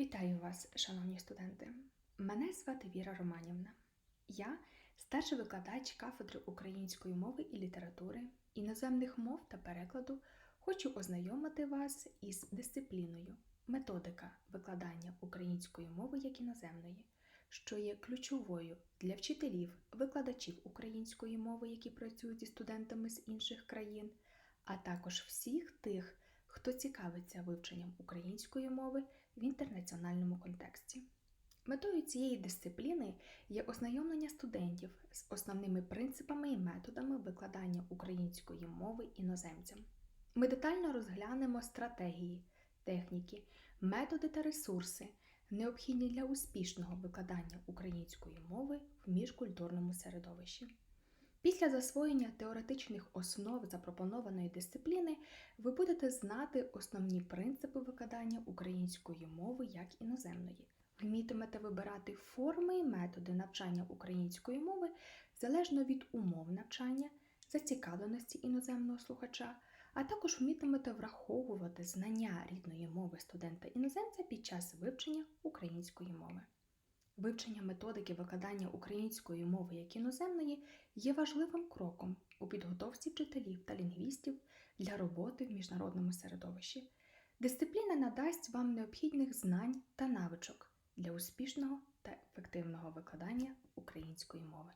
Вітаю вас, шановні студенти! Мене звати Віра Романівна. Я старший викладач кафедри української мови і літератури, іноземних мов та перекладу. Хочу ознайомити вас із дисципліною методика викладання української мови як іноземної, що є ключовою для вчителів, викладачів української мови, які працюють зі студентами з інших країн, а також всіх тих, хто цікавиться вивченням української мови в інтернаціональному контексті. Метою цієї дисципліни є ознайомлення студентів з основними принципами і методами викладання української мови іноземцям. Ми детально розглянемо стратегії, техніки, методи та ресурси, необхідні для успішного викладання української мови в міжкультурному середовищі. Після засвоєння теоретичних основ запропонованої дисципліни ви будете знати основні принципи викладання української мови як іноземної. Вмітимете вибирати форми і методи навчання української мови залежно від умов навчання, зацікавленості іноземного слухача, а також вмітимете враховувати знання рідної мови студента-іноземця під час вивчення української мови. Вивчення методики викладання української мови як іноземної є важливим кроком у підготовці вчителів та лінгвістів для роботи в міжнародному середовищі. Дисципліна надасть вам необхідних знань та навичок для успішного та ефективного викладання української мови.